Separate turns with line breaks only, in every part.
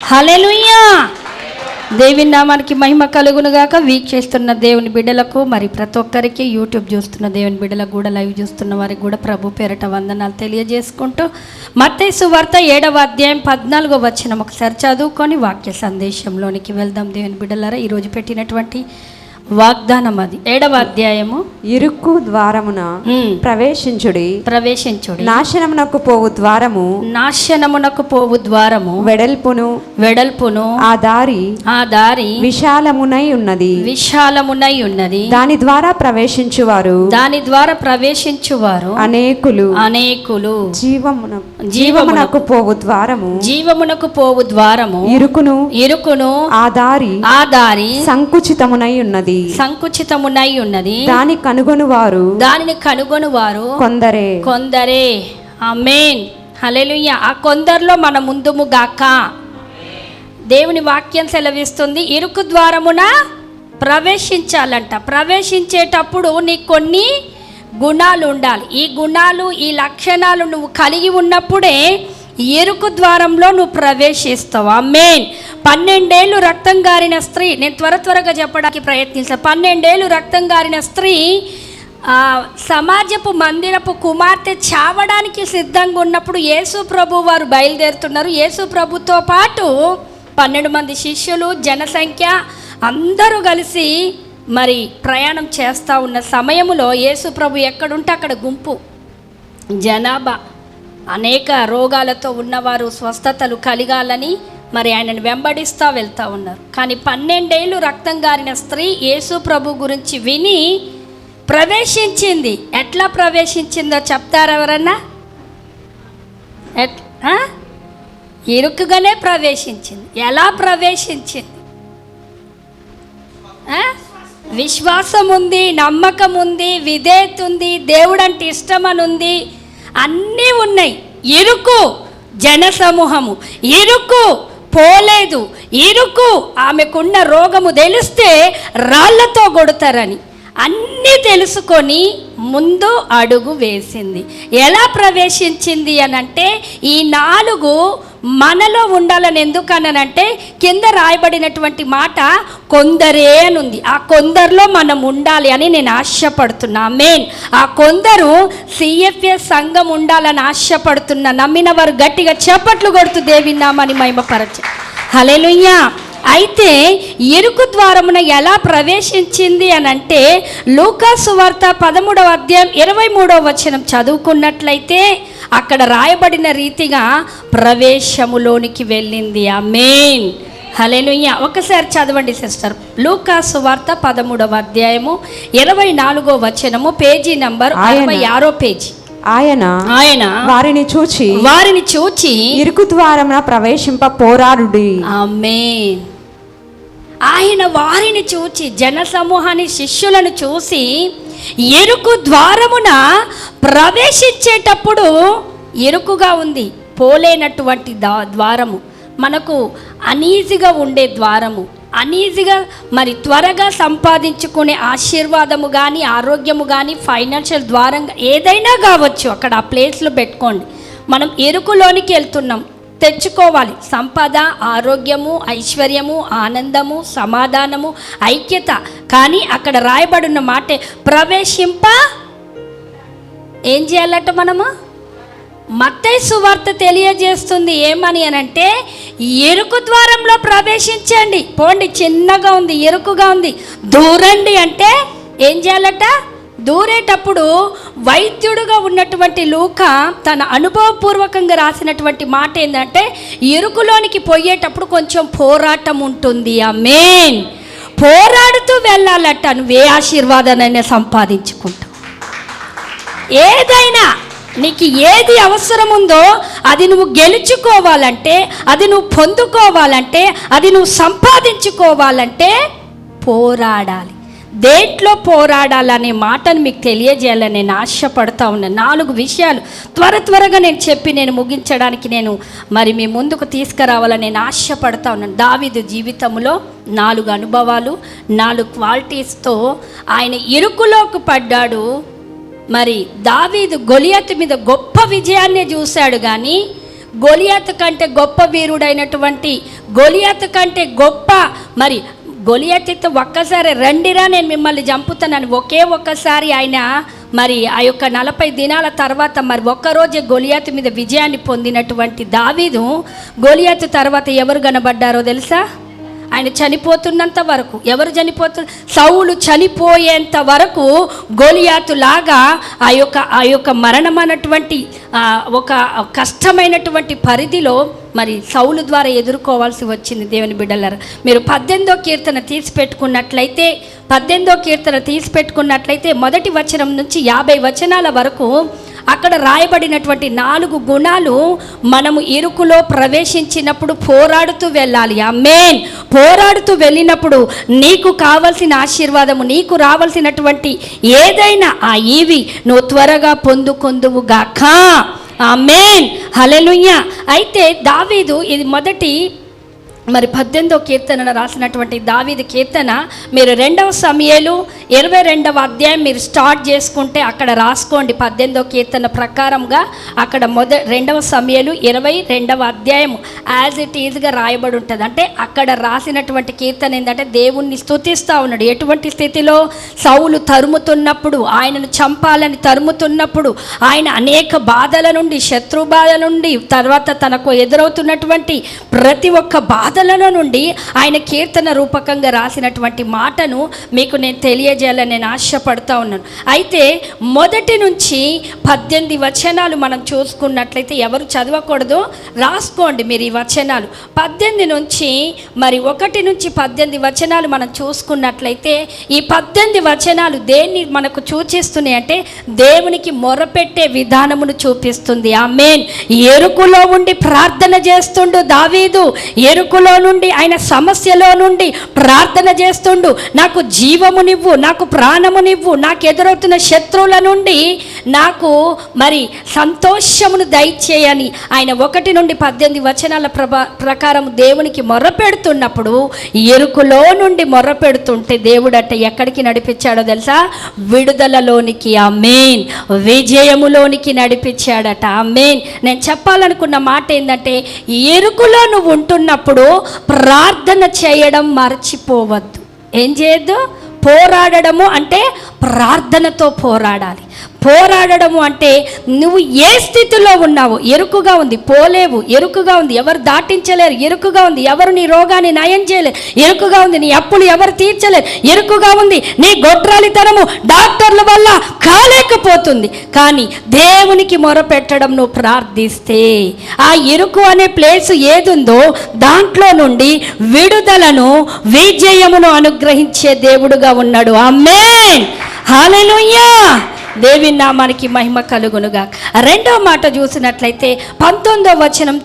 హలెలుయ్యా దేవుని నామానికి మహిమ కలుగునుగాక వీక్షిస్తున్న దేవుని బిడ్డలకు మరి ప్రతి ఒక్కరికి యూట్యూబ్ చూస్తున్న దేవుని బిడ్డలకు కూడా లైవ్ చూస్తున్న వారికి కూడా ప్రభు పేరట వందనాలు తెలియజేసుకుంటూ మత్తేసు వార్త ఏడవ అధ్యాయం పద్నాలుగో వచ్చిన ఒకసారి చదువుకొని వాక్య సందేశంలోనికి వెళ్దాం దేవుని బిడ్డలారా. ఈరోజు పెట్టినటువంటి వాగ్దానం అది. ఏడవ అధ్యాయము?
ఇరుక్కు ద్వారమున ప్రవేశించుడి.
ప్రవేశించుడి.
నాశనమునకు పోవు ద్వారము.
నాశనమునకు పోవు ద్వారము.
వెడల్పును.
వెడల్పును.
ఆ దారి
ఆ దారి
విశాలమునై ఉన్నది.
విశాలమునై ఉన్నది.
దాని ద్వారా ప్రవేశించువారు
దాని ద్వారా ప్రవేశించువారు
అనేకులు.
అనేకులు.
జీవమున
జీవమునకు
జీవమునకు పోవు ద్వారము.
జీవమునకు పోవు ద్వారము.
ఇరుకును.
ఇరుకును.
ఆ దారి
ఆ దారి
సంకుచితమునై ఉన్నది.
సంకుచితమునై ఉన్నది.
దాని కనుగొను వారు
దానిని కనుగొని వారు
కొందరే.
కొందరే. ఆమేన్. హల్లెలూయా. ఆ కొందరిలో మన ముందుము గాక. దేవుని వాక్యం సెలవిస్తుంది. ఇరుకు ద్వారమున ప్రవేశించాలంట. ప్రవేశించేటప్పుడు నీకు కొన్ని గుణాలు ఉండాలి. ఈ గుణాలు ఈ లక్షణాలు నువ్వు కలిగి ఉన్నప్పుడే ఎరుకు ద్వారంలో నువ్వు ప్రవేశిస్తావు. మెయిన్ పన్నెండేళ్ళు రక్తం గారిన స్త్రీ నేను త్వర త్వరగా చెప్పడానికి ప్రయత్నిస్తాను పన్నెండేళ్ళు రక్తం గారిన స్త్రీ సమాజపు మందిరపు కుమార్తె చావడానికి సిద్ధంగా ఉన్నప్పుడు యేసు ప్రభు వారు బయలుదేరుతున్నారు. యేసు ప్రభుతో పాటు పన్నెండు మంది శిష్యులు జనసంఖ్య అందరూ కలిసి మరి ప్రయాణం చేస్తూ ఉన్న సమయంలో యేసు ప్రభు ఎక్కడుంటే అక్కడ గుంపు జనాభా అనేక రోగాలతో ఉన్నవారు స్వస్థతలు కలిగాలని మరి ఆయనను వెంబడిస్తూ వెళ్తూ ఉన్నారు. కానీ పన్నెండేళ్ళు రక్తం గారిన స్త్రీ యేసు ప్రభు గురించి విని ప్రవేశించింది. ఎట్లా ప్రవేశించిందో చెప్తారు ఎవరన్నా? ఎట్ ఇరుకుగానే ప్రవేశించింది. ఎలా ప్రవేశించింది? విశ్వాసం ఉంది నమ్మకం ఉంది విధేయత ఉంది దేవుడంటే ఇష్టం అని ఉంది అన్నీ ఉన్నాయి. ఇరుకు జనసమూహము. ఇరుకు పోలేదు. ఇరుకు ఆమెకున్న రోగము తెలిస్తే రాళ్ళతో కొడతారని. అన్నీ తెలుసుకొని ముందు అడుగు వేసింది. ఎలా ప్రవేశించింది అనంటే ఈ నాలుగు మనలో ఉండాలని ఎందుకనంటే కింద రాయబడినటువంటి మాట కొందరే అని ఉంది ఆ కొందరిలో మనం ఉండాలి అని నేను ఆశపడుతున్నా. మెయిన్ ఆ కొందరు సిఎఫ్ఎస్ సంఘం ఉండాలని ఆశపడుతున్నా. నమ్మిన వారు గట్టిగా చప్పట్లు కొడుతూ దేవిన్నామని మహిమపరచ. హలెలుయ్యా అయితే ఎరుకు ద్వారమున ఎలా ప్రవేశించింది అని అంటే లూకాసు వార్త పదమూడవ అధ్యాయం ఇరవై మూడవ వచనం చదువుకున్నట్లయితే అక్కడ రాయబడిన రీతిగా ప్రవేశములోనికి వెళ్ళింది. ఆ మెయిన్ హలెలుయ్య ఒకసారి చదవండి సిస్టర్. లూకాసు వార్త పదమూడవ అధ్యాయము ఇరవై నాలుగో వచనము పేజీ నంబర్ అరవై ఆరో పేజీ.
ఆయన.
ఆయన.
వారిని చూచి
వారిని చూచి
ఇరుకు ద్వారమున ప్రవేశింప పోరాడుడి.
ఆమేన్. ఆయన వారిని చూచి జనసమూహాన్ని శిష్యులను చూసి ఎరుకు ద్వారమున ప్రవేశించేటప్పుడు ఎరుకుగా ఉంది పోలేనటువంటి దా ద్వారము. మనకు అనీజీగా ఉండే ద్వారము. అనీజీగా మరి త్వరగా సంపాదించుకునే ఆశీర్వాదము కానీ ఆరోగ్యము కానీ ఫైనాన్షియల్ ద్వారంగా ఏదైనా కావచ్చు అక్కడ ఆ ప్లేస్లో పెట్టుకోండి. మనం ఎరుకులోనికి వెళ్తున్నాం. తెచ్చుకోవాలి. సంపద ఆరోగ్యము ఐశ్వర్యము ఆనందము సమాధానము ఐక్యత. కానీ అక్కడ రాయబడిన మాటే ప్రవేశింప. ఏం చేయాలట మనము? మత్తే సువార్త తెలియజేస్తుంది. ఏమని అనంటే ఎరుకు ద్వారంలో ప్రవేశించండి. పోండి చిన్నగా ఉంది ఎరుకుగా ఉంది. దూరండి అంటే ఏం చేయాలట? దూరేటప్పుడు వైద్యుడుగా ఉన్నటువంటి లూక తన అనుభవపూర్వకంగా రాసినటువంటి మాట ఏంటంటే ఎరుకులోనికి పోయేటప్పుడు కొంచెం పోరాటం ఉంటుంది. ఆ మెయిన్ పోరాడుతూ వెళ్ళాలట. నువ్వు ఆశీర్వాదాన్ని ఆశీర్వాదానైనా సంపాదించుకుంటావు ఏదైనా నీకు ఏది అవసరం ఉందో అది నువ్వు గెలుచుకోవాలంటే అది నువ్వు పొందుకోవాలంటే అది నువ్వు సంపాదించుకోవాలంటే పోరాడాలి. దేంట్లో పోరాడాలనే మాటను మీకు తెలియజేయాలని నేను ఆశపడతా ఉన్నాను నాలుగు విషయాలు. త్వర త్వరగా నేను చెప్పి నేను ముగించడానికి నేను మరి మీ ముందుకు తీసుకురావాలని నేను ఆశపడతా ఉన్నాను దావిదు జీవితంలో నాలుగు అనుభవాలు నాలుగు క్వాలిటీస్తో ఆయన ఇరుకులోకి పడ్డాడు. మరి దావీదు గొలియత్ మీద గొప్ప విజయాన్ని చూశాడు కానీ గొలియాతు కంటే గొప్ప వీరుడైనటువంటి గొలియాతు కంటే గొప్ప మరి గొలియాతితో ఒక్కసారి రండిరా నేను మిమ్మల్ని చంపుతానని ఒకే ఒక్కసారి ఆయన మరి ఆ యొక్క నలభై దినాల తర్వాత మరి ఒక్కరోజే గొలియాతు మీద విజయాన్ని పొందినటువంటి దావీదు. గొలియాతు తర్వాత ఎవరు కనబడ్డారో తెలుసా? ఆయన చనిపోతున్నంత వరకు ఎవరు చనిపోతు సౌలు చనిపోయేంత వరకు గోలియాతులాగా ఆ యొక్క ఆ యొక్క మరణం అన్నటువంటి ఒక కష్టమైనటువంటి పరిధిలో మరి సౌలు ద్వారా ఎదుర్కోవాల్సి వచ్చింది దేవుని బిడ్డలారా. మీరు పద్దెనిమిదో కీర్తన తీసి పెట్టుకున్నట్లయితే పద్దెనిమిదో కీర్తన తీసి పెట్టుకున్నట్లయితే మొదటి వచనం నుంచి యాభై వచనాల వరకు అక్కడ రాయబడినటువంటి నాలుగు గుణాలు మనము ఇరుకులో ప్రవేశించినప్పుడు పోరాడుతూ వెళ్ళాలి. అమ్మేన్ పోరాడుతూ వెళ్ళినప్పుడు నీకు కావలసిన ఆశీర్వాదము నీకు రావాల్సినటువంటి ఏదైనా ఆ ఈవి నువ్వు త్వరగా పొందుకొందువు గాక మెయిన్ హలెలుయ్య అయితే దావీదు ఇది మొదటి మరి పద్దెనిమిదో కీర్తన రాసినటువంటి దావీది కీర్తన మీరు రెండవ సమయాలు ఇరవై రెండవ అధ్యాయం మీరు స్టార్ట్ చేసుకుంటే అక్కడ రాసుకోండి పద్దెనిమిదో కీర్తన ప్రకారంగా అక్కడ మొద రెండవ సమయాలు ఇరవై రెండవ అధ్యాయం యాజ్ ఇట్ ఈజ్గా రాయబడి ఉంటుంది. అంటే అక్కడ రాసినటువంటి కీర్తన ఏంటంటే దేవుణ్ణి స్థుతిస్తూ ఉన్నాడు. ఎటువంటి స్థితిలో? సౌలు తరుముతున్నప్పుడు ఆయనను చంపాలని తరుముతున్నప్పుడు ఆయన అనేక బాధల నుండి శత్రు బాధ నుండి తర్వాత తనకు ఎదురవుతున్నటువంటి ప్రతి ఒక్క బాధ మొదలలో నుండి ఆయన కీర్తన రూపకంగా రాసినటువంటి మాటను మీకు నేను తెలియజేయాలని నేను ఆశపడతా ఉన్నాను. అయితే మొదటి నుంచి పద్దెనిమిది వచనాలు మనం చూసుకున్నట్లయితే ఎవరు చదవకూడదు రాసుకోండి మీరు ఈ వచనాలు. పద్దెనిమిది నుంచి మరి ఒకటి నుంచి పద్దెనిమిది వచనాలు మనం చూసుకున్నట్లయితే ఈ పద్దెనిమిది వచనాలు దేన్ని మనకు సూచిస్తున్నాయి అంటే దేవునికి మొరపెట్టే విధానమును చూపిస్తుంది. ఆ మెయిన్ ఎరుకులో ఉండి ప్రార్థన చేస్తుండు దావీదు. ఎరుకులో నుండి ఆయన సమస్యలో నుండి ప్రార్థన చేస్తుండు. నాకు జీవమునివ్వు నాకు ప్రాణమునివ్వు నాకు ఎదురవుతున్న శత్రువుల నుండి నాకు మరి సంతోషమును దయచేయని ఆయన ఒకటి నుండి పద్దెనిమిది వచనాల ప్రభా ప్రకారం దేవునికి మొరపెడుతున్నప్పుడు ఎరుకులో నుండి మొరపెడుతుంటే దేవుడట ఎక్కడికి నడిపించాడో తెలుసా? విడుదలలోనికి ఆ మెయిన్ విజయములోనికి నడిపించాడట ఆ మెయిన్ నేను చెప్పాలనుకున్న మాట ఏంటంటే ఎరుకులో నువ్వు ఉంటున్నప్పుడు ప్రార్థన చేయడం మర్చిపోవద్దు. ఏం చేయొద్దు? పోరాడడము అంటే ప్రార్థనతో పోరాడాలి. పోరాడము అంటే నువ్వు ఏ స్థితిలో ఉన్నావు ఎరుకుగా ఉంది పోలేవు ఎరుకుగా ఉంది ఎవరు దాటించలేరు ఎరుకుగా ఉంది ఎవరు నీ రోగాన్ని నయం చేయలేరు ఎరుకుగా ఉంది నీ అప్పులు ఎవరు తీర్చలేరు ఎరుకుగా ఉంది నీ గొడ్రాలితనము డాక్టర్ల వల్ల కాలేకపోతుంది. కానీ దేవునికి మొరపెట్టడం నువ్వు ప్రార్థిస్తే ఆ ఎరుకు అనే ప్లేస్ ఏదుందో దాంట్లో నుండి విడుదలను విజయమును అనుగ్రహించే దేవుడుగా ఉన్నాడు. అమ్మే హాలెలూయా దేవి నామానికి మహిమ కలుగునుగా రెండో మాట చూసినట్లయితే పంతొమ్మిదో వచనం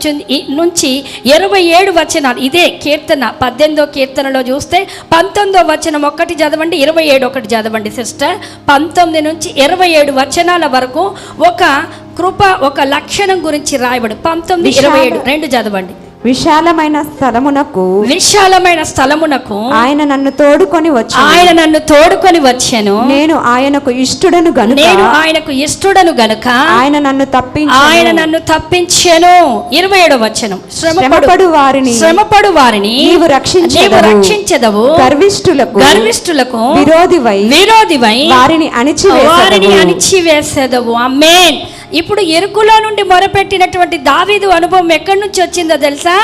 నుంచి ఇరవై ఏడు వచనాలు. ఇదే కీర్తన పద్దెనిమిదో కీర్తనలో చూస్తే పంతొమ్మిదో వచనం ఒకటి చదవండి ఇరవై ఏడు ఒకటి చదవండి సిస్టర్. పంతొమ్మిది నుంచి ఇరవై ఏడు వచనాల వరకు ఒక కృప ఒక లక్షణం గురించి రాయబడి. పంతొమ్మిది ఇరవై ఏడు రెండు చదవండి.
విశాలమైన స్థలమునకు
విశాలమైన స్థలమునకు
ఆయన నన్ను తోడుకొని వచ్చి
ఆయన నన్ను తోడుకొని వచ్చాను.
నేను ఆయనకు ఇష్టుడను గనుక
నేను ఆయనకు ఇష్టడను గనుక
ఆయన నన్ను తప్పించి
ఆయన నన్ను తప్పించెను. ఇరవై ఏడవ వచనం. శ్రమపడు
వారిని
శ్రమపడు వారిని
నీవు రక్షించెదవు.
నీవు రక్షించెదవు.
గర్విష్ఠులకు
గర్విష్ఠులకు
విరోధివై
విరోధివై
వారిని అణిచి
వారిని అణిచివేసేదవు. అమ్మేన్ ఇప్పుడు ఎరుకులో నుండి మొరపెట్టినటువంటి దావీదు అనుభవం ఎక్కడి నుంచి వచ్చిందో తెలుసా?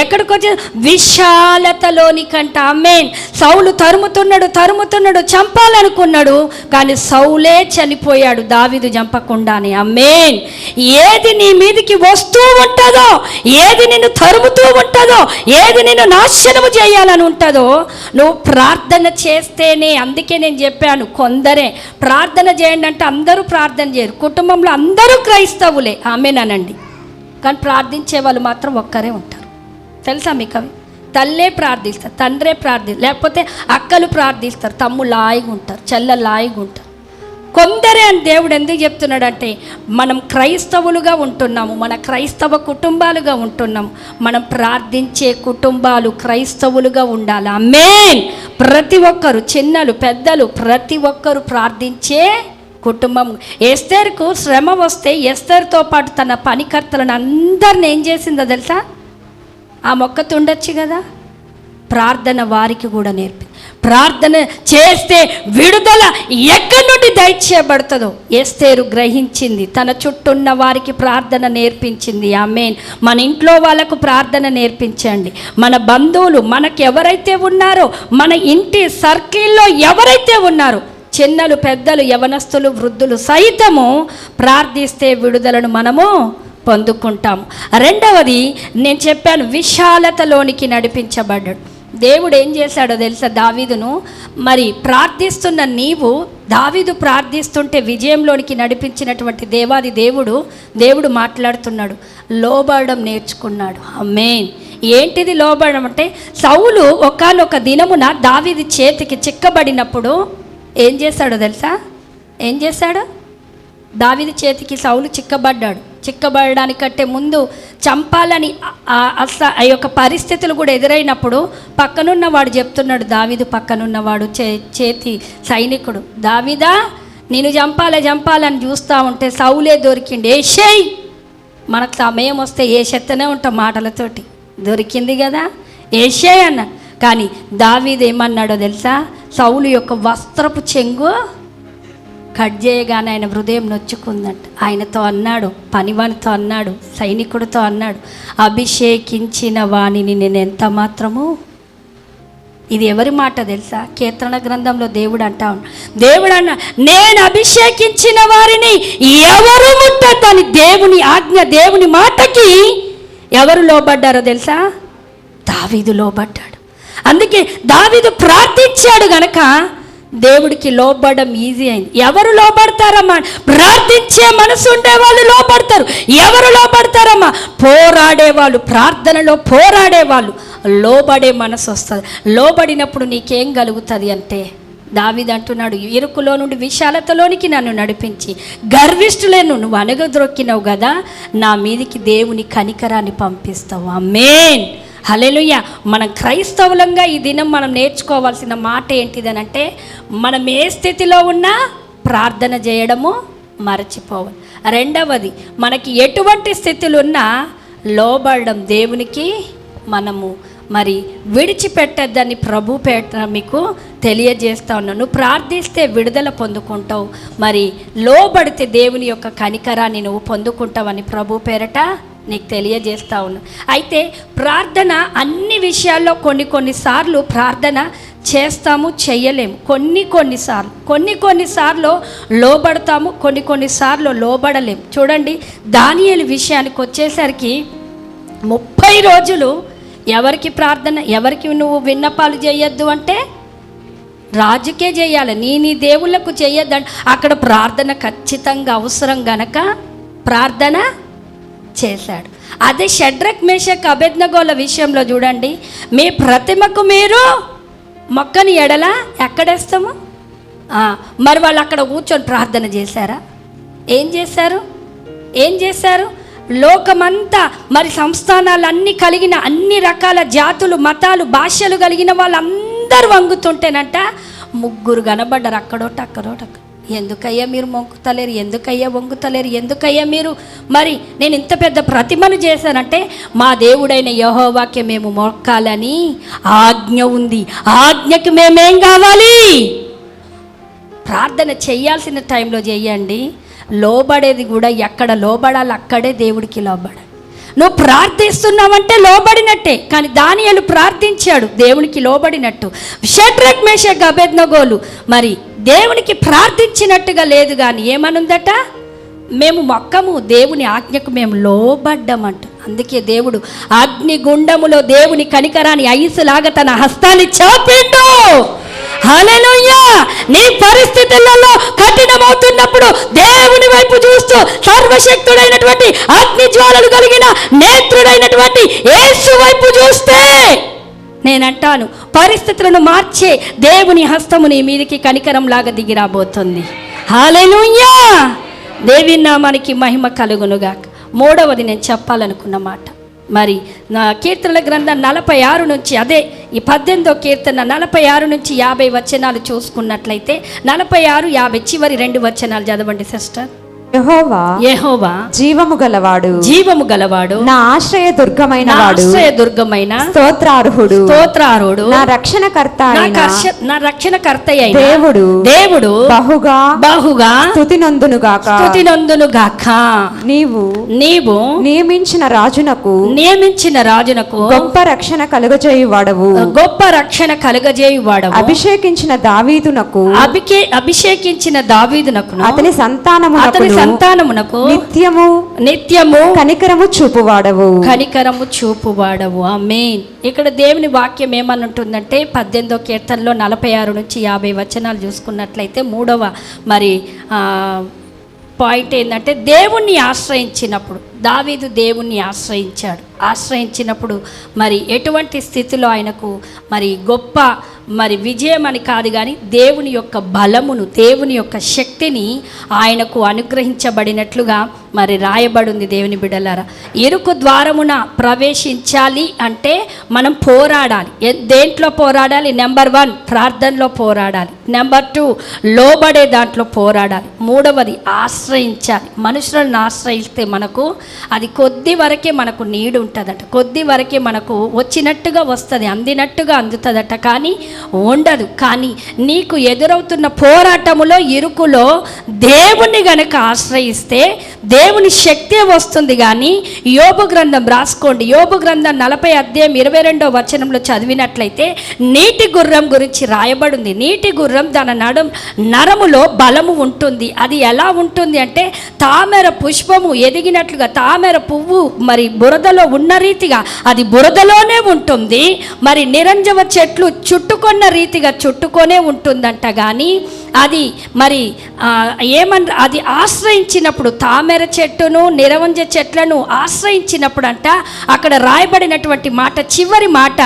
ఎక్కడికి వచ్చింది? విశాలతలోని కంట. అమ్మేన్ సౌలు తరుముతున్నాడు తరుముతున్నాడు చంపాలనుకున్నాడు కానీ సౌలే చనిపోయాడు దావీదు చంపకుండానే. అమ్మేన్ ఏది నీ మీదికి వస్తూ ఉంటుందో ఏది నిన్ను తరుముతూ ఉంటుందో ఏది నిన్ను నాశనము చేయాలని ఉంటుందో నువ్వు ప్రార్థన చేస్తేనే. అందుకే నేను చెప్పాను కొందరే ప్రార్థన చేయండి అంటే అందరూ ప్రార్థన చేయరు. కుటుంబంలో అందరూ క్రైస్తవులే. ఆమెనానండి కానీ ప్రార్థించే వాళ్ళు మాత్రం ఒక్కరే ఉంటారు. తెలుసా మీకు అవి? తల్లే ప్రార్థిస్తారు తండ్రే ప్రార్థి లేకపోతే అక్కలు ప్రార్థిస్తారు తమ్ముళ్ళు లాయిగా ఉంటారు చెల్ల లాయిగా ఉంటారు. కొందరే అని దేవుడు ఎందుకు చెప్తున్నాడంటే మనం క్రైస్తవులుగా ఉంటున్నాము మన క్రైస్తవ కుటుంబాలుగా ఉంటున్నాము. మనం ప్రార్థించే కుటుంబాలు క్రైస్తవులుగా ఉండాలి. అమ్మేన్ ప్రతి ఒక్కరు చిన్నలు పెద్దలు ప్రతి ఒక్కరు ప్రార్థించే కుటుంబం. ఎస్తేరుకు శ్రమ వస్తే ఎస్తేరుతో పాటు తన పనికర్తలను అందరిని ఏం చేసిందో తెలుసా? ఆ మొక్క తుండొచ్చు కదా? ప్రార్థన వారికి కూడా నేర్పి ప్రార్థన చేస్తే విడుదల ఎక్కడి నుండి దయచేయబడుతుందో ఎస్తేరు గ్రహించింది. తన చుట్టూ ఉన్న వారికి ప్రార్థన నేర్పించింది. ఆమెన్. మన ఇంట్లో వాళ్ళకు ప్రార్థన నేర్పించండి. మన బంధువులు మనకు ఎవరైతే ఉన్నారో మన ఇంటి సర్కిల్లో ఎవరైతే ఉన్నారో చిన్నలు పెద్దలు యవనస్తులు వృద్ధులు సైతము ప్రార్థిస్తే విడుదలను మనము పొందుకుంటాము రెండవది నేను చెప్పాను విశాలతలోనికి నడిపించబడ్డాడు. దేవుడు ఏం చేశాడో తెలుసా దావీదును? మరి ప్రార్థిస్తున్న నీవు దావీదు ప్రార్థిస్తుంటే విజయంలోనికి నడిపించినటువంటి దేవాది దేవుడు దేవుడు మాట్లాడుతున్నాడు. లోబడడం నేర్చుకున్నాడు. అమ్మేన్ ఏంటిది లోబడడం అంటే సౌలు ఒకనొక దినమున దావీది చేతికి చిక్కబడినప్పుడు ఏం చేశాడో తెలుసా? ఏం చేశాడు దావిది చేతికి సౌలు చిక్కబడ్డాడు. చిక్కబడడానికంటే ముందు చంపాలని ఆ- అస ఆ యొక్క పరిస్థితులు కూడా ఎదురైనప్పుడు పక్కనున్న వాడు చెప్తున్నాడు దావిదు పక్కనున్నవాడు చే చేతి సైనికుడు. దావిదా నేను చంపాలే చంపాలని చూస్తూ ఉంటే సౌలే దొరికిండు. ఏషేయ్ మనకు సమయం వస్తే ఏ చెత్తనే ఉంటాం మాటలతోటి. దొరికింది కదా? ఏషేయ్ అన్న. కానీ దావీదు ఏమన్నాడో తెలుసా? సౌలు యొక్క వస్త్రపు చెంగు కట్ చేయగానే ఆయన హృదయం నొచ్చుకుందంట. ఆయనతో అన్నాడు పనివానితో అన్నాడు సైనికుడితో అన్నాడు అభిషేకించిన వాణిని నేను ఎంత మాత్రము? ఇది ఎవరి మాట తెలుసా? కీర్తన గ్రంథంలో దేవుడు అంటా దేవుడు అన్న నేను అభిషేకించిన వారిని ఎవరు ముట్టద్దని దేవుని ఆజ్ఞ దేవుని మాటకి ఎవరు లోబడ్డారో తెలుసా? దావీదు లోబడ్డాడు. అందుకే దావీదు ప్రార్థించాడు గనక దేవుడికి లోబడడం ఈజీ అయింది. ఎవరు లోబడతారమ్మా? ప్రార్థించే మనసు ఉండే వాళ్ళు లోబడతారు. ఎవరు లోబడతారమ్మా? పోరాడే వాళ్ళు ప్రార్థనలో పోరాడే వాళ్ళు లోబడే మనసు వస్తుంది. లోబడినప్పుడు నీకేం కలుగుతుంది అంటే దావిది అంటున్నాడు ఇరుకులో నుండి విశాలతలోనికి నన్ను నడిపించి గర్విష్ఠులను నువ్వు అనగద్రొక్కినావు కదా నా మీదికి దేవుని కనికరాన్ని పంపిస్తావు. అమ్మేన్ హలెలుయ్య మనం క్రైస్తవులంగా ఈ దినం మనం నేర్చుకోవాల్సిన మాట ఏంటిదనంటే మనం ఏ స్థితిలో ఉన్నా ప్రార్థన చేయడము మరచిపోవాలి రెండవది మనకి ఎటువంటి స్థితులు ఉన్నా లోబడడం దేవునికి మనము మరి విడిచిపెట్టద్దని ప్రభు పేట మీకు తెలియజేస్తా ఉన్నాను. నువ్వు ప్రార్థిస్తే విడుదల పొందుకుంటావు. మరి లోబడితే దేవుని యొక్క కనికరాన్ని నువ్వు పొందుకుంటావని ప్రభు పేరట నీకు తెలియజేస్తా ఉన్నా. అయితే ప్రార్థన అన్ని విషయాల్లో కొన్ని కొన్నిసార్లు ప్రార్థన చేస్తాము చెయ్యలేము కొన్ని కొన్నిసార్లు కొన్ని కొన్నిసార్లు లోబడతాము కొన్ని కొన్నిసార్లు లోబడలేము. చూడండి దానియలు విషయానికి వచ్చేసరికి ముప్పై రోజులు ఎవరికి ప్రార్థన ఎవరికి నువ్వు విన్నపాలు చేయొద్దు అంటే రాజుకే చేయాలి. నీ నీ దేవుళ్ళకు చేయొద్దంటే అక్కడ ప్రార్థన ఖచ్చితంగా అవసరం గనక ప్రార్థన చేశాడు. అదే షడ్రక్ మేషక్ అభెజ్ఞగోల విషయంలో చూడండి. మీ ప్రతిమకు మీరు మొక్కని ఎడల ఎక్కడేస్తాము? మరి వాళ్ళు అక్కడ కూర్చొని ప్రార్థన చేశారా? ఏం చేశారు? ఏం చేశారు? లోకమంతా మరి సంస్థానాలన్నీ కలిగిన అన్ని రకాల జాతులు మతాలు భాషలు కలిగిన వాళ్ళందరూ వంగుతుంటేనంట ముగ్గురు కనబడ్డారు అక్కడోట అక్కడోట అక్కడ ఎందుకయ్యా మీరు మొక్కుతలేరు ఎందుకయ్యా వంగుతలేరు? ఎందుకయ్యా మీరు? మరి నేను ఇంత పెద్ద ప్రతిమను చేశానంటే మా దేవుడైన యహోవాకి మేము మొక్కాలని ఆజ్ఞ ఉంది. ఆజ్ఞకి మేమేం కావాలి? ప్రార్థన చేయాల్సిన టైంలో చేయండి. లోబడేది కూడా ఎక్కడ లోబడాలి అక్కడే దేవుడికి లోబడాలి. నువ్వు ప్రార్థిస్తున్నావంటే లోబడినట్టే కానీ దానియలు ప్రార్థించాడు దేవునికి లోబడినట్టు. షట్రక్ మేషక్ అభెజ్ఞగోలు మరి దేవునికి ప్రార్థించినట్టుగా లేదు కానీ ఏమనుందట? మేము మొక్కము దేవుని ఆజ్ఞకు మేము లోబడ్డమంట. అందుకే దేవుడు అగ్నిగుండములో దేవుని కనికరాని ఐసులాగా తన హస్తాన్ని చాపిండు. హల్లెలూయా! నీ పరిస్థితులలో కఠినమవుతున్నప్పుడు దేవుని వైపు చూస్తూ సర్వశక్తుడైనటువంటి అగ్ని జ్వాలలు కలిగిన నేత్రుడైనటువంటి యేసు వైపు చూస్తే నేనంటాను పరిస్థితులను మార్చే దేవుని హస్తము నీ మీదికి కనికరంలాగా దిగి రాబోతుంది. హాలెలుయ్యా దేవి నామానికి మహిమ కలుగునుగాక. మూడవది నేను చెప్పాలనుకున్న మాట. మరి నా కీర్తనల గ్రంథం నలభై ఆరు నుంచి అదే ఈ పద్దెనిమిదో కీర్తన నలభై ఆరు నుంచి యాభై వచనాలు చూసుకున్నట్లయితే నలభై ఆరు యాభై చివరి రెండు వచనాలు చదవండి సిస్టర్.
యెహోవా
యెహోవా
జీవము గలవాడు.
జీవము గలవాడు.
నా ఆశ్రయ దుర్గమైన వాడు.
ఆశ్రయ దుర్గమైన
స్తోత్రార్హుడు.
స్తోత్రారుడు
నా రక్షణకర్త
నా రక్షణకర్త అయిన
దేవుడు.
దేవుడు
బహుగా
బహుగా
స్తుతి నొందునుగాక
స్తుతి నందును గాక
నీవు
నీవు
నియమించిన రాజునకు
నియమించిన రాజునకు
గొప్ప రక్షణ కలుగజేయువాడవు.
గొప్ప రక్షణ కలుగజేయువాడవు.
అభిషేకించిన దావీదునకు
అభికే అభిషేకించిన దావీదునకును
అతని
అతని
సంతానమునకు నిత్యము
నిత్యము
కనికరము చూపువాడవు.
కనికరము చూపువాడవు. ఆమేన్. ఇక్కడ దేవుని వాక్యం ఏమనుంటుందంటే పద్దెనిమిదో కీర్తనలో నలభై ఆరు నుంచి యాభై వచనాలు చూసుకున్నట్లయితే మూడవ మరి పాయింట్ ఏంటంటే దేవుణ్ణి ఆశ్రయించినప్పుడు దావీదు దేవుణ్ణి ఆశ్రయించాడు. ఆశ్రయించినప్పుడు మరి ఎటువంటి స్థితిలో ఆయనకు మరి గొప్ప మరి విజయం అని కాదు కానీ దేవుని యొక్క బలమును దేవుని యొక్క శక్తిని ఆయనకు అనుగ్రహించబడినట్లుగా మరి రాయబడింది దేవుని బిడ్డలారా. ఇరుకు ద్వారమున ప్రవేశించాలి అంటే మనం పోరాడాలి. దేంట్లో పోరాడాలి? నెంబర్ వన్ ప్రార్థనలో పోరాడాలి. నెంబర్ టూ లోబడే దాంట్లో పోరాడాలి. మూడవది ఆశ్రయించాలి. మనుషులను ఆశ్రయిస్తే మనకు అది కొద్ది వరకే మనకు నీడు ఉంటుందట. కొద్ది వరకే మనకు వచ్చినట్టుగా వస్తుంది అందినట్టుగా అందుతుందట. కానీ ఉండదు. కానీ నీకు ఎదురవుతున్న పోరాటములో ఇరుకులో దేవుణ్ణి గనక ఆశ్రయిస్తే దేవుని శక్తే వస్తుంది కానీ యోబు గ్రంథం రాసుకోండి. యోబు గ్రంథం నలభై అధ్యాయం ఇరవై రెండో వచనంలో చదివినట్లయితే నీటి గుర్రం గురించి రాయబడింది. నీటి గుర్రం తన నడం నరములో బలము ఉంటుంది. అది ఎలా ఉంటుంది అంటే తామెర పుష్పము ఎదిగినట్లుగా తామెర పువ్వు మరి బురదలో ఉన్న రీతిగా అది బురదలోనే ఉంటుంది. మరి నిరంజవ చెట్లు చుట్టుకొన్న రీతిగా చుట్టుకొనే ఉంటుందంట కానీ అది మరి ఏమన్ అది ఆశ్రయించినప్పుడు తామెర చెట్టును నిరవంజ చెట్లను ఆశ్రయించినప్పుడు అంట అక్కడ రాయబడినటువంటి మాట చివరి మాట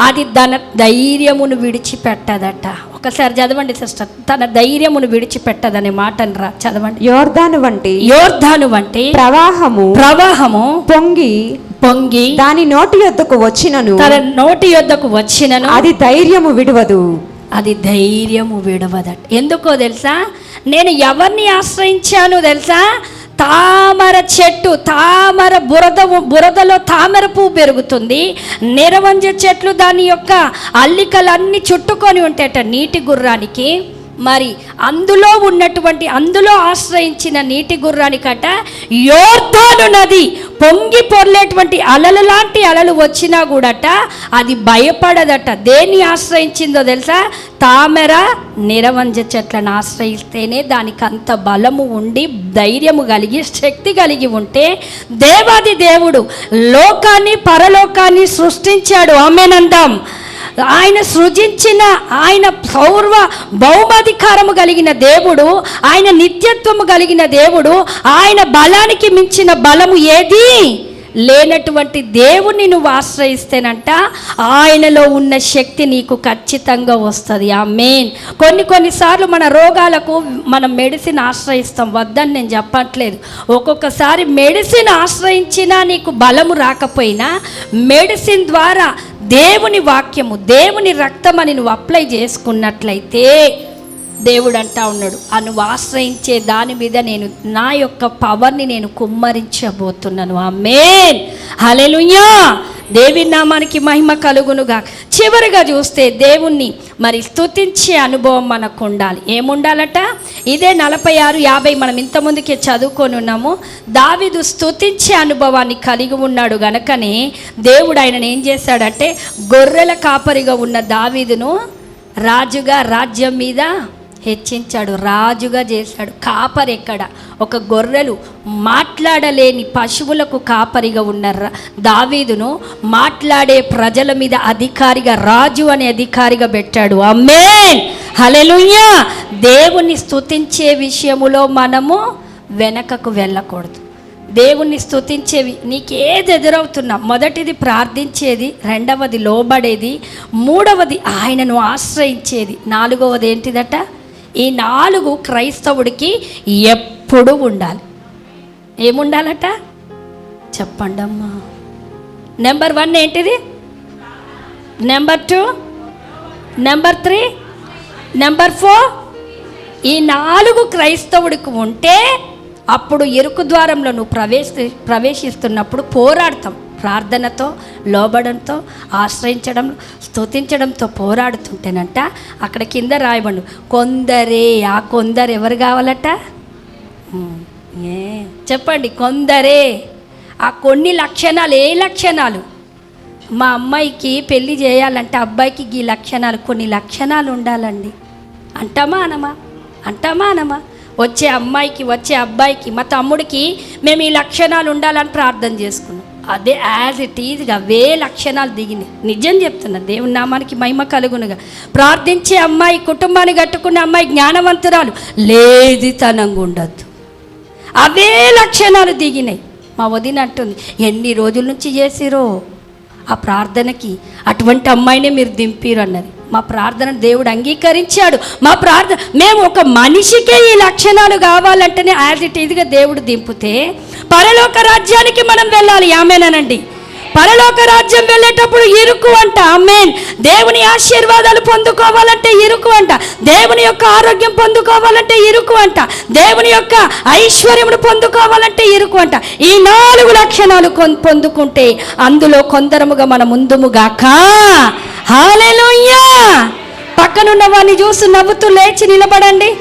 అది తన ధైర్యమును విడిచిపెట్టదట. ఒకసారి చదవండి సిస్టర్ తన ధైర్యమును విడిచిపెట్టదనే మాటను రా చదవండి.
యోర్దాను వంటి
యోర్ధాను వంటి
ప్రవాహము
ప్రవాహము
పొంగి
పొంగి
దాని నోటి యొద్దకు వచ్చినను.
తన నోటి యొద్దకు వచ్చినను.
అది ధైర్యము విడువదు.
అది ధైర్యము విడవదట. ఎందుకో తెలుసా? నేను ఎవరిని ఆశ్రయించాను తెలుసా? తామర చెట్టు తామర బురద బురదలో తామర పువ్వు పెరుగుతుంది. నిరవంజ చెట్లు దాని యొక్క అల్లికలన్నీ చుట్టుకొని ఉంటాయట నీటి గుర్రానికి మరి అందులో ఉన్నటువంటి అందులో ఆశ్రయించిన నీటి గుర్రానికట యోర్ధాను నది పొంగి పొర్లేటువంటి అలలు లాంటి అలలు వచ్చినా కూడట అది భయపడదట. దేన్ని ఆశ్రయించిందో తెలుసా? తామెర నిరవంజ చెట్లను ఆశ్రయిస్తేనే దానికి అంత బలము ఉండి ధైర్యము కలిగి శక్తి కలిగి ఉంటే దేవాది దేవుడు లోకాన్ని పరలోకాన్ని సృష్టించాడు. ఆమెనందాం. ఆయన సృజించిన ఆయన సౌర్వ భౌమాధికారము కలిగిన దేవుడు ఆయన నిత్యత్వము కలిగిన దేవుడు ఆయన బలానికి మించిన బలము ఏది లేనటువంటి దేవుని నువ్వు ఆశ్రయిస్తేనంట ఆయనలో ఉన్న శక్తి నీకు ఖచ్చితంగా వస్తుంది. ఆ మెయిన్ కొన్ని కొన్నిసార్లు మన రోగాలకు మనం మెడిసిన్ ఆశ్రయిస్తాం. వద్దని నేను చెప్పట్లేదు. ఒక్కొక్కసారి మెడిసిన్ ఆశ్రయించినా నీకు బలము రాకపోయినా మెడిసిన్ ద్వారా దేవుని వాక్యము దేవుని రక్తం అని నువ్వు అప్లై చేసుకున్నట్లయితే దేవుడు అంటా ఉన్నాడు. ఆ నువ్వు ఆశ్రయించే దాని మీద నేను నా యొక్క పవర్ని నేను కుమ్మరించబోతున్నాను. ఆ మేన్ హలెలుయ్యా దేవి నామానికి మహిమ కలుగునుగా చివరిగా చూస్తే దేవుణ్ణి మరి స్తుతించే అనుభవం మనకు ఉండాలి. ఏముండాలట? ఇదే నలభై ఆరు యాభై మనం ఇంతముందుకే చదువుకొని ఉన్నాము. దావిదు స్తుతించే అనుభవాన్ని కలిగి ఉన్నాడు గనకనే దేవుడు ఆయనను ఏం చేశాడంటే గొర్రెల కాపరిగా ఉన్న దావీదును రాజుగా రాజ్యం మీద హెచ్చించాడు రాజుగా చేశాడు. కాపరి ఎక్కడ? ఒక గొర్రెలు మాట్లాడలేని పశువులకు కాపరిగా ఉన్న ర- దావీదును మాట్లాడే ప్రజల మీద అధికారిగా రాజు అనే అధికారిగా పెట్టాడు. అమ్మే హలెలుయ్యా దేవుణ్ణి స్తుతించే విషయములో మనము వెనకకు వెళ్ళకూడదు. దేవుణ్ణి స్తుతించేవి నీకేది ఎదురవుతున్నా మొదటిది ప్రార్థించేది రెండవది లోబడేది మూడవది ఆయనను ఆశ్రయించేది నాలుగవది ఏంటిదట? ఈ నాలుగు క్రైస్తవుడికి ఎప్పుడు ఉండాలి. ఏముండాలట? చెప్పండి అమ్మా నెంబర్ వన్ ఏంటిది? Number two number three number four ఈ నాలుగు క్రైస్తవుడికి ఉంటే అప్పుడు ఎరుకు ద్వారంలో నువ్వు ప్రవేశ ప్రవేశిస్తున్నప్పుడు పోరాడతాం. ప్రార్థనతో లోబడంతో ఆశ్రయించడం స్తుతించడంతో పోరాడుతుంటేనంట అక్కడ కింద రాయబడు కొందరే ఆ కొందరు ఎవరు కావాలట? ఏ చెప్పండి కొందరే ఆ కొన్ని లక్షణాలు ఏ లక్షణాలు? మా అమ్మాయికి పెళ్ళి చేయాలంటే అబ్బాయికి ఈ లక్షణాలు కొన్ని లక్షణాలు ఉండాలండి. అంటామా అనమా? అంటామా అనమా? వచ్చే అమ్మాయికి వచ్చే అబ్బాయికి మా తమ్ముడికి మేము ఈ లక్షణాలు ఉండాలని ప్రార్థన చేసుకున్నాం. అదే యాజ్ ఇట్ ఈజ్గా అవే లక్షణాలు దిగినాయి. నిజం చెప్తున్నా దేవుని నామానికి మహిమ కలుగునుగా. ప్రార్థించే అమ్మాయి కుటుంబాన్ని కట్టుకునే అమ్మాయి జ్ఞానవంతురాలు లేదితనంగా ఉండద్దు. అవే లక్షణాలు దిగినాయి. మా వదిన అంటుంది ఎన్ని రోజుల నుంచి చేసిరో? ఆ ప్రార్థనకి అటువంటి అమ్మాయినే మీరు దింపిరు అన్నది. మా ప్రార్థన దేవుడు అంగీకరించాడు. మా ప్రార్థన మేము ఒక మనిషికే ఈ లక్షణాలు కావాలంటేనే యాజ్ ఇట్ ఈజ్గా దేవుడు దింపితే పరలోక రాజ్యానికి మనం వెళ్ళాలి. ఆమెనండి పరలోక రాజ్యం వెళ్ళేటప్పుడు ఇరుకు అంట. అమ్మేన్ దేవుని ఆశీర్వాదాలు పొందుకోవాలంటే ఇరుకు అంట. దేవుని యొక్క ఆరోగ్యం పొందుకోవాలంటే ఇరుకు అంట. దేవుని యొక్క ఐశ్వర్యమును పొందుకోవాలంటే ఇరుకు అంట. ఈ నాలుగు లక్షణాలు కొన్- పొందుకుంటే అందులో కొందరముగా మన ముందుముగాక హాలెలూయా పక్కనున్న వాడిని చూసి నవ్వుతూ లేచి నిలబడండి.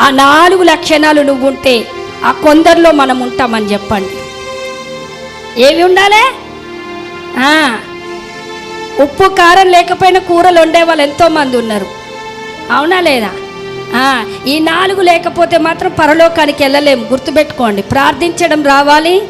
ఆ నాలుగు లక్షణాలు నువ్వు ఉంటే ఆ కొందరిలో మనం ఉంటామని చెప్పండి. ఏవి ఉండాలి? ఉప్పు కారం లేకపోయినా కూరలు వండే వాళ్ళు ఎంతోమంది ఉన్నారు. అవునా లేదా? ఈ నాలుగు లేకపోతే మాత్రం పరలోకానికి వెళ్ళలేము. గుర్తుపెట్టుకోండి. ప్రార్థించడం రావాలి.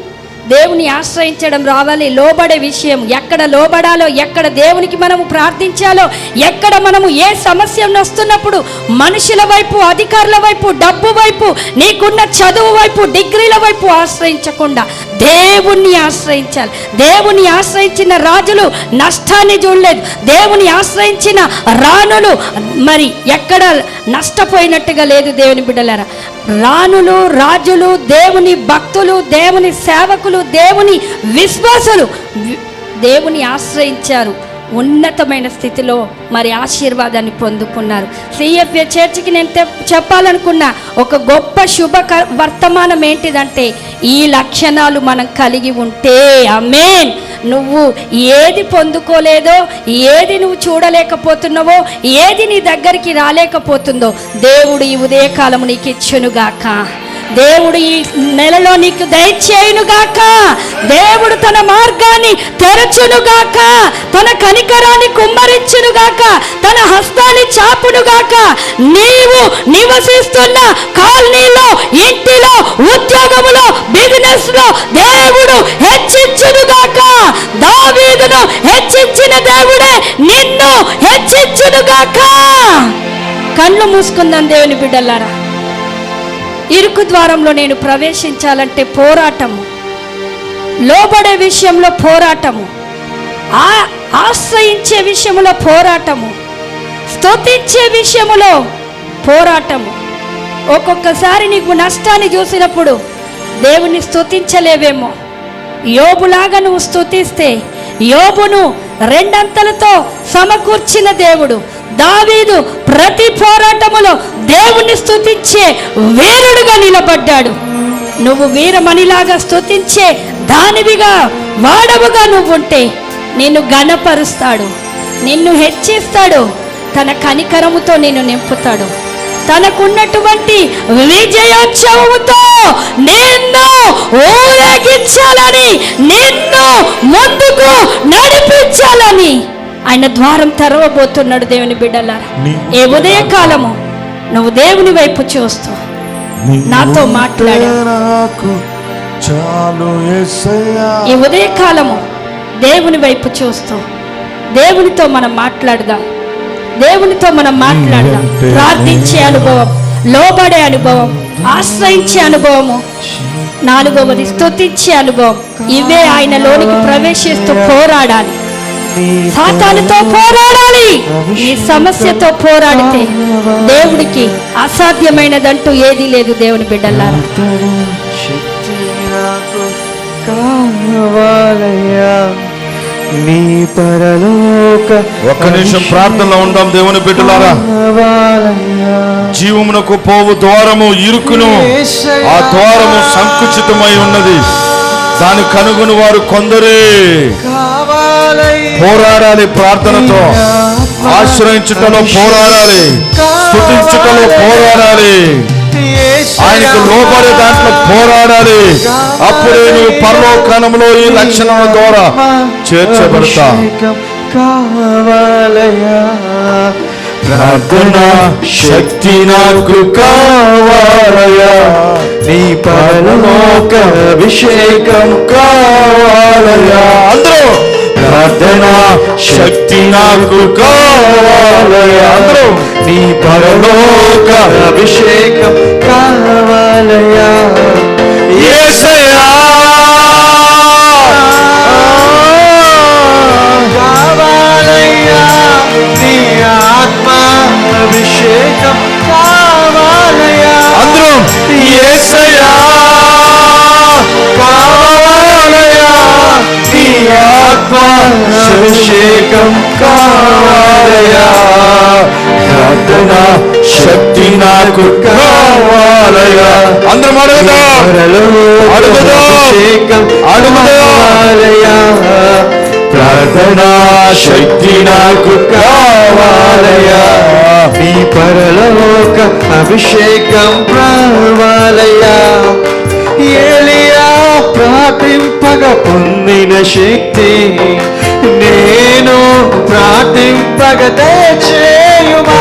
దేవుని ఆశ్రయించడం రావాలి లోబడే విషయం. ఎక్కడ లోబడాలో ఎక్కడ దేవునికి మనము ప్రార్థించాలో ఎక్కడ మనము ఏ సమస్య వస్తున్నప్పుడు మనుషుల వైపు అధికారుల వైపు డబ్బు వైపు నీకున్న చదువు వైపు డిగ్రీల వైపు ఆశ్రయించకుండా దేవుణ్ణి ఆశ్రయించాలి. దేవుని ఆశ్రయించిన రాజులు నష్టాన్ని చూడలేదు. దేవుని ఆశ్రయించిన రాణులు మరి ఎక్కడ నష్టపోయినట్టుగా లేదు దేవుని బిడ్డలారా. రాణులు రాజులు దేవుని భక్తులు దేవుని సేవకులు దేవుని విశ్వాసులు దేవుని ఆశ్రయించారు. ఉన్నతమైన స్థితిలో మరి ఆశీర్వాదాన్ని పొందుకున్నారు. సిఎఫ్ఏ చర్చికి నేను చెప్పాలనుకున్న ఒక గొప్ప శుభ క- వర్తమానం ఏంటిదంటే ఈ లక్షణాలు మనం కలిగి ఉంటే అమేన్ నువ్వు ఏది పొందుకోలేదో ఏది నువ్వు చూడలేకపోతున్నావో ఏది నీ దగ్గరికి రాలేకపోతుందో దేవుడు ఈ ఉదయకాలము నీకు ఇచ్చునుగాక దేవుడు ఈ నెలలో నీకు దయచేయునుగాక దేవుడు తన మార్గాన్ని తెరచునుగాక తన కనికరాన్ని కుమ్మరించునుగాక తన హస్తాన్ని చాపునుగాక నీవు నివసిస్తున్న కాలనీలో ఇంటిలో ఉద్యోగములో బిజినెస్లో దేవుడు హెచ్చించునుగాక దావీదును హెచ్చించిన దేవుడే నిన్ను హెచ్చించునుగాక కళ్ళు మూసుకుందాం దేవుని బిడ్డలారా. ఇరుకు ద్వారంలో నేను ప్రవేశించాలంటే పోరాటము. లోబడే విషయంలో పోరాటము. ఆ ఆశ్రయించే విషయంలో పోరాటము. స్తుతించే విషయములో పోరాటము. ఒక్కొక్కసారి నీకు నష్టాన్ని చూసినప్పుడు దేవుని స్తుతించలేవేమో. యోబులాగా నువ్వు స్తుతిస్తే యోబును రెండంతలతో సమకూర్చిన దేవుడు దావీదు ప్రతి పోరాటములో దేవుని స్థుతించే వీరుడుగా నిలబడ్డాడు. నువ్వు వీరమణిలాగా స్థుతించే దానివిగా వాడవుగా నువ్వుంటే నిన్ను గణపరుస్తాడు నిన్ను హెచ్చిస్తాడు. తన కనికరముతో నిన్ను నింపుతాడు. తనకున్నటువంటి విజయోత్సవముతో నిన్ను ఊరేగించాలని నిన్ను ముందుకు నడిపించాలని ఆయన ద్వారం తెరవబోతున్నాడు దేవుని బిడ్డలారా. ఏ ఉదయకాలము నువ్వు దేవుని వైపు చూస్తూ నాతో మాట్లాడు. ఈ ఉదయకాలము దేవుని వైపు చూస్తూ దేవునితో మనం మాట్లాడదాం. దేవునితో మనం మాట్లాడదాం. ప్రార్థించే అనుభవం లోబడే అనుభవం ఆశ్రయించే అనుభవము. నాలుగవది స్తుతించే అనుభవం. ఇవే ఆయన లోనికి ప్రవేశిస్తూ పోరాడాలి. సాతానుతో పోరాడాలి. ఈ సమస్యతో పోరాడితే దేవుడికి అసాధ్యమైనదంటూ ఏదీ లేదు దేవుని బిడ్డలారా
శక్తి నాకు కావాలయ్యా
నీ పరలోక
ఒక్క నిమిషం ప్రార్థనలో ఉందాం దేవుని బిడ్డలారా. జీవమునకు పోవు ద్వారము ఇరుకును. ఆ ద్వారము సంకుచితమై ఉన్నది. దాని కనుగొని వారు కొందరే. పోరాడాలి. ప్రార్థనతో. ఆశ్రయించుటలో పోరాడాలి. స్థుతించుటలో పోరాడాలి. ఆయనకు లోబడే దాంట్లో పోరాడాలి. అప్పుడే నువ్వు పరలోకణంలో ఈ లక్షణాల ద్వారా చేర్చబడతా
ప్రార్థన శక్తి నాకు కావాలయ్యా. నీ పరలోక అభిషేకం కావాలయ్యా.
అందరూ
ప్రార్థన శక్తి నాకు కావాలయ్యా
అందరూ
నీ పరలోక అభిషేకం కావాలయ్యా
యేసయ్యా
కావాలయ్యా నీ ఆత్మ అభిషేకం కావాలయ్యా
అందరూ యేసయ్యా
కావాలయ్యా నీ ఆత్మ అభిషేకం కావాలయ్యా ప్రార్థన శక్తి నాకు కావాలయ్యా
అందరం అడుగుదాం అడుగుదాం.
అభిషేకం
అడుగుదాం.
కావాలయ్యా ప్రార్థనా శక్తి నాకు కావాలయ్యా నీ పరలోక అభిషేకం కావాలయ్యా ఏలియా ప్రార్థింపగ పొందిన శక్తి నేను ప్రార్థింపగ దయచేయుమా.